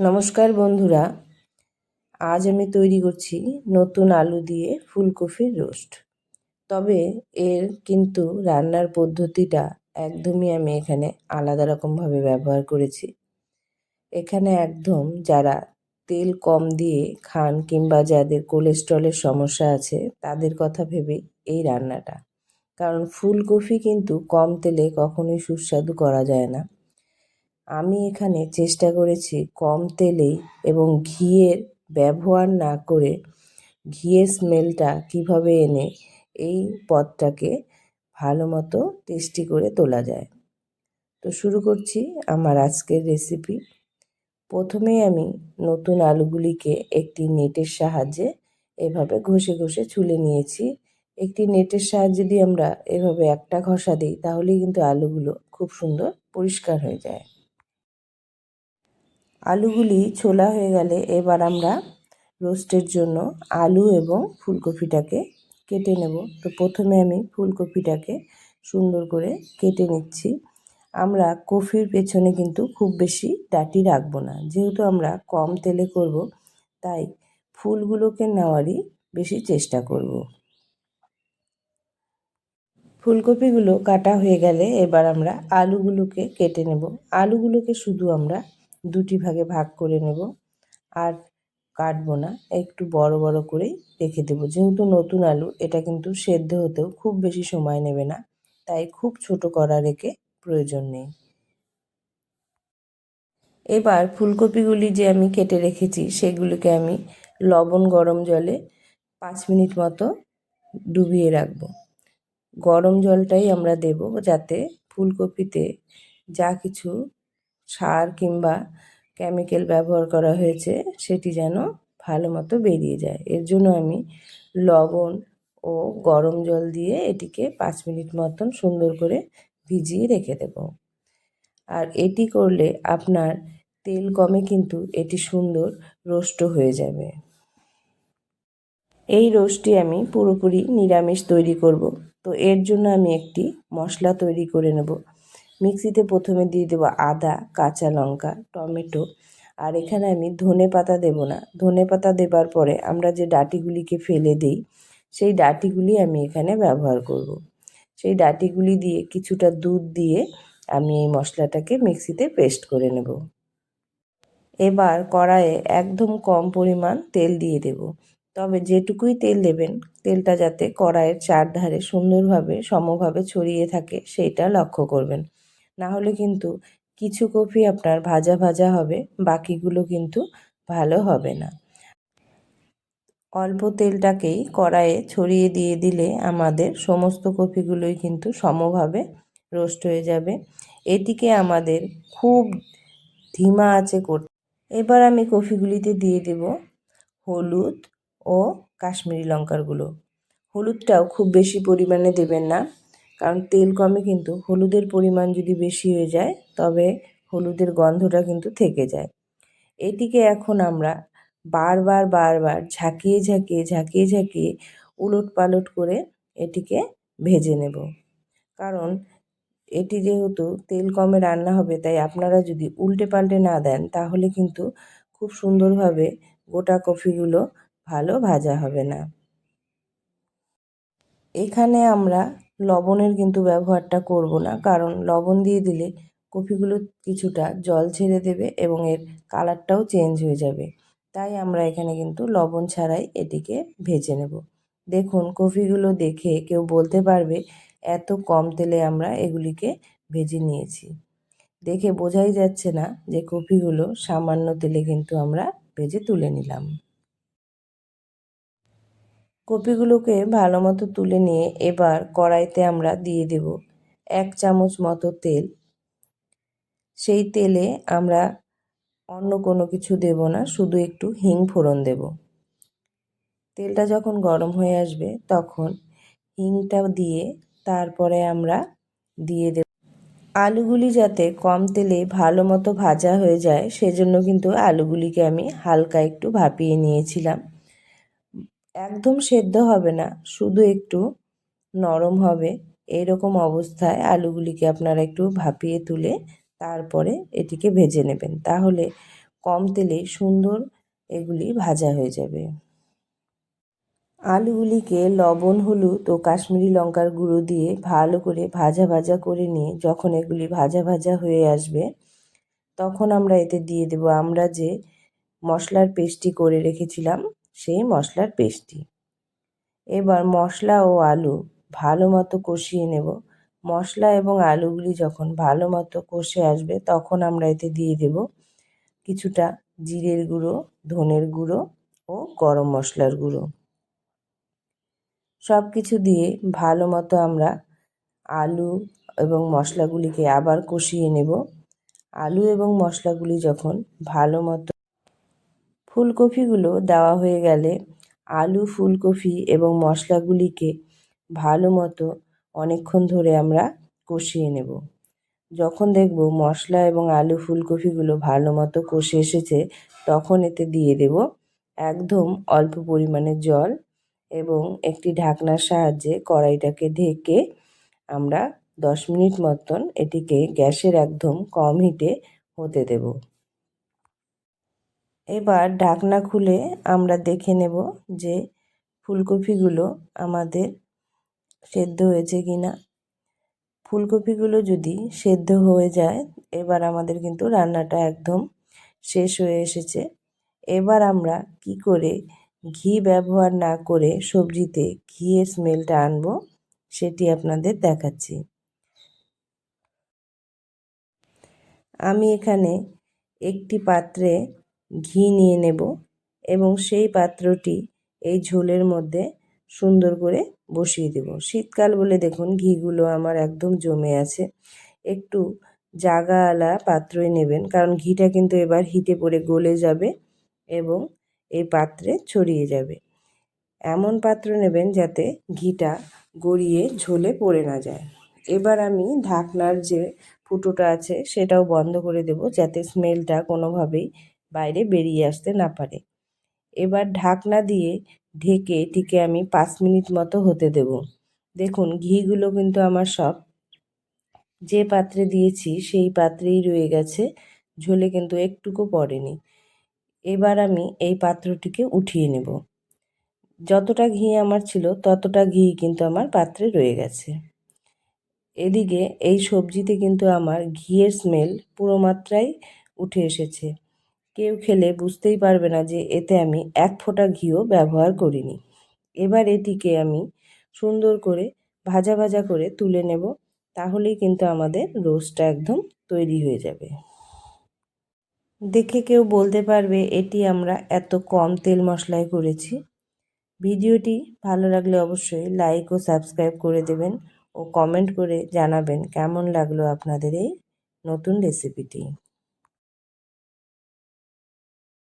নমস্কার বন্ধুরা, আজ আমি তৈরি করছি নতুন আলু দিয়ে ফুলকপির রোস্ট। তবে এর কিন্তু রান্নার পদ্ধতিটা একদমই আমি এখানে আলাদা রকমভাবে ব্যবহার করেছি। এখানে একদম যারা তেল কম দিয়ে খান কিংবা যাদের কোলেস্ট্রলের সমস্যা আছে, তাদের কথা ভেবে এই রান্নাটা। কারণ ফুলকপি কিন্তু কম তেলে কখনোই সুস্বাদু করা যায় না। আমি এখানে চেষ্টা করেছি কম তেলেই এবং ঘিয়ের ব্যবহার না করে ঘিয়ের স্মেলটা কীভাবে এনে এই পদটাকে ভালো মতো টেস্টি করে তোলা যায়। তো শুরু করছি আমার আজকের রেসিপি প্রথমেই আমি নতুন আলুগুলিকে একটি নেটের সাহায্যে এভাবে ঘষে ঘষে ছুলে নিয়েছি। একটি নেটের সাহায্যে যদি আমরা এভাবে একটা ঘষা দিই তাহলেই কিন্তু আলুগুলো খুব সুন্দর পরিষ্কার হয়ে যায়। আলুগুলি ছোলা হয়ে গেলে এবার আমরা রোস্টের জন্য আলু এবং ফুলকপিটাকে কেটে নেব। তো প্রথমে আমি ফুলকপিটাকে সুন্দর করে কেটে নিচ্ছি। আমরা কফির পেছনে কিন্তু খুব বেশি ডাটি রাখব না। যেহেতু আমরা কম তেলে করব, তাই ফুলগুলোকে নেওয়ারই বেশি চেষ্টা করব। ফুলকপিগুলো কাটা হয়ে গেলে এবার আমরা আলুগুলোকে কেটে নেব। আলুগুলোকে শুধু আমরা দুটি ভাগে ভাগ করে নেব। আর কাটবো না, একটু বড় বড় করেই রেখে দেবো। যেহেতু নতুন আলু, এটা কিন্তু সেদ্ধ হতেও খুব বেশি সময় নেবে না, তাই খুব ছোট করা রেখে প্রয়োজন নেই। এবার ফুলকপিগুলি যে আমি কেটে রেখেছি, সেগুলিকে আমি লবণ গরম জলে পাঁচ মিনিট মতো ডুবিয়ে রাখব। গরম জলটাই আমরা দেব যাতে ফুলকপিতে যা কিছু সার কিংবা কেমিক্যাল ব্যবহার করা হয়েছে, সেটি যেন ভালো মতো বেরিয়ে যায়। এর জন্য আমি লবণ ও গরম জল দিয়ে এটিকে পাঁচ মিনিট মতন সুন্দর করে ভিজিয়ে রেখে দেব। আর এটি করলে আপনার তেল কমে কিন্তু এটি সুন্দর রোস্ট হয়ে যাবে। এই রোস্টটি আমি পুরোপুরি নিরামিষ তৈরি করব। তো এর জন্য আমি একটি মশলা তৈরি করে নেব। মিক্সিতে প্রথমে দিয়ে দেবো আদা, কাঁচা লঙ্কা, টমেটো। আর এখানে আমি ধনে পাতা দেবো না। ধনে পাতা দেবার পরে আমরা যে ডাটিগুলিকে ফেলে দিই, সেই ডাটিগুলি আমি এখানে ব্যবহার করব। সেই ডাটিগুলি দিয়ে কিছুটা দুধ দিয়ে আমি এই মশলাটাকে মিক্সিতে পেস্ট করে নেব। এবার কড়াইয়ে একদম কম পরিমাণ তেল দিয়ে দেব। তবে যেটুকুই তেল দেবেন, তেলটা যাতে কড়াইয়ের চারধারে সুন্দরভাবে, সমভাবে ছড়িয়ে থাকে, সেইটা লক্ষ্য করবেন। না হলে কিন্তু কিছু কপি আপনার ভাজা ভাজা হবে, বাকিগুলো কিন্তু ভালো হবে না। অল্প তেলটাকেই কড়াইয়ে ছড়িয়ে দিয়ে দিলে আমাদের সমস্ত কপিগুলোই কিন্তু সমভাবে রোস্ট হয়ে যাবে। এটিকে আমাদের খুব ধিমা আছে করতে এবার আমি কফিগুলিতে দিয়ে দেব হলুদ ও কাশ্মীরি লঙ্কার গুঁড়ো। হলুদটাও খুব বেশি পরিমাণে দেবেন না। কারণ তেল কমে কিন্তু, হলুদের পরিমাণ যদি বেশি হয়ে যায়, তবে হলুদের গন্ধটা কিন্তু থেকে যায়। এটিকে এখন আমরা বারবার বারবার ঝাঁকিয়ে ঝাঁকিয়ে ঝাঁকিয়ে ঝাঁকিয়ে উলট পালট করে এটিকে ভেজে নেব। কারণ এটি যেহেতু তেল কমে রান্না হবে, তাই আপনারা যদি উল্টে পাল্টে না দেন, তাহলে কিন্তু খুব সুন্দরভাবে গোটা কফিগুলো ভালো ভাজা হবে না। এখানে আমরা লবণের কিন্তু ব্যবহারটা করব না। কারণ লবণ দিয়ে দিলে কপিগুলো কিছুটা জল ছেড়ে দেবে এবং এর কালারটাও চেঞ্জ হয়ে যাবে। তাই আমরা এখানে কিন্তু লবণ ছাড়াই এটিকে ভেজে নেব। দেখুন, কফিগুলো দেখে কেউ বলতে পারবে, এত কম তেলে আমরা এগুলিকে ভেজে নিয়েছি। দেখে বোঝাই যাচ্ছে না যে কফিগুলো সামান্য তেলে কিন্তু আমরা ভেজে তুলে নিলাম। কপিগুলোকে ভালো মতো তুলে নিয়ে এবার কড়াইতে আমরা দিয়ে দেব এক চামচ মতো তেল। সেই তেলে আমরা অন্য কোনো কিছু দেব না, শুধু একটু হিং ফোড়ন দেব। তেলটা যখন গরম হয়ে আসবে তখন হিংটা দিয়ে তারপরে আমরা দিয়ে দেব। আলুগুলি যাতে কম তেলে ভালো মতো ভাজা হয়ে যায়, সেজন্য কিন্তু আলুগুলিকে আমি হালকা একটু ভাপিয়ে নিয়েছিলাম। একদম সেদ্ধ হবে না, শুধু একটু নরম হবে। এইরকম অবস্থায় আলুগুলিকে আপনারা একটু ভাপিয়ে তুলে তারপরে এটিকে ভেজে নেবেন। তাহলে কম তেলে সুন্দর এগুলি ভাজা হয়ে যাবে। আলুগুলিকে লবণ, হলুদ ও কাশ্মীরি লঙ্কার গুঁড়ো দিয়ে ভালো করে ভাজা ভাজা করে নিয়ে যখন এগুলি ভাজা ভাজা হয়ে আসবে, তখন আমরা এতে দিয়ে দেব। আমরা যে মশলার পেস্টটি করে রেখেছিলাম সেই মশলার পেস্টটি। এবার মশলা ও আলু ভালো মতো কষিয়ে নেব। মশলা এবং আলুগুলি যখন ভালো মতো কষে আসবে, তখন আমরা এতে দিয়ে দেব কিছুটা জিরের গুঁড়ো, ধনের গুঁড়ো ও গরম মশলার গুঁড়ো। সব কিছু দিয়ে ভালো মতো আমরা আলু এবং মশলাগুলিকে আবার কষিয়ে নেব। আলু এবং মশলাগুলি যখন ভালো মতো ফুলকপিগুলো দেওয়া হয়ে গেলে আলু, ফুলকপি এবং মশলাগুলিকে ভালো মতো অনেকক্ষণ ধরে আমরা কষিয়ে নেব। যখন দেখব মশলা এবং আলু ফুলকপিগুলো ভালো মতো কষে এসেছে, তখন এতে দিয়ে দেব একদম অল্প পরিমাণে জল এবং একটি ঢাকনার সাহায্যে কড়াইটাকে ঢেকে আমরা দশ মিনিট মতন এটিকে গ্যাসের একদম কম হিটে হতে দেব। এবার ঢাকনা খুলে আমরা দেখে নেব যে ফুলকপিগুলো আমাদের সেদ্ধ হয়েছে কি না ফুলকপিগুলো যদি সেদ্ধ হয়ে যায়, এবার আমাদের কিন্তু রান্নাটা একদম শেষ হয়ে এসেছে। এবার আমরা কি করে ঘি ব্যবহার না করে সবজিতে ঘিয়ের স্মেলটা আনব, সেটি আপনাদের দেখাচ্ছি। আমি এখানে একটি পাত্রে ঘি নিয়ে নেব এবং সেই পাত্রটি এই ঝোলের মধ্যে সুন্দর করে বসিয়ে দেব। শীতকাল বলে দেখুন, ঘিগুলো আমার একদম জমে আছে। একটু জাগাওয়ালা পাত্রই নেবেন, কারণ ঘিটা কিন্তু এবার হিটে পড়ে গলে যাবে এবং এই পাত্রে ছড়িয়ে যাবে। এমন পাত্র নেবেন যাতে ঘিটা গড়িয়ে ঝোলে পড়ে না যায়। এবার আমি ঢাকনার যে ফুটোটা আছে, সেটাও বন্ধ করে দেব যাতে স্মেলটা কোনোভাবেই বাইরে বেরিয়ে আসতে না পারে। এবার ঢাকনা দিয়ে ঢেকে এটিকে আমি পাঁচ মিনিট মতো হতে দেব। দেখুন, ঘিগুলো কিন্তু আমার সব। যে পাত্রে দিয়েছি, সেই পাত্রেই রয়ে গেছে। ঝোলে কিন্তু একটুকু পড়েনি। এবার আমি এই পাত্রটিকে উঠিয়ে নেব। যতটা ঘি আমার ছিল, ততটা ঘি কিন্তু আমার পাত্রে রয়ে গেছে। এদিকে এই সবজিতে কিন্তু আমার ঘিয়ের স্মেল পুরো মাত্রায় উঠে এসেছে। কেউ খেলে বুঝতেই পারবে না যে এতে আমি এক ফোঁটা ঘিও ব্যবহার করিনি। এবার এটিকে আমি সুন্দর করে ভাজা ভাজা করে তুলে নেব, তাহলেই কিন্তু আমাদের রোস্টটা একদম তৈরি হয়ে যাবে। দেখে কেউ বলতে পারবে এটি আমরা এত কম তেল মশলায় করেছি। ভিডিওটি ভালো লাগলে অবশ্যই লাইক ও সাবস্ক্রাইব করে দেবেন ও কমেন্ট করে জানাবেন কেমন লাগল আপনাদের এই নতুন রেসিপিটি।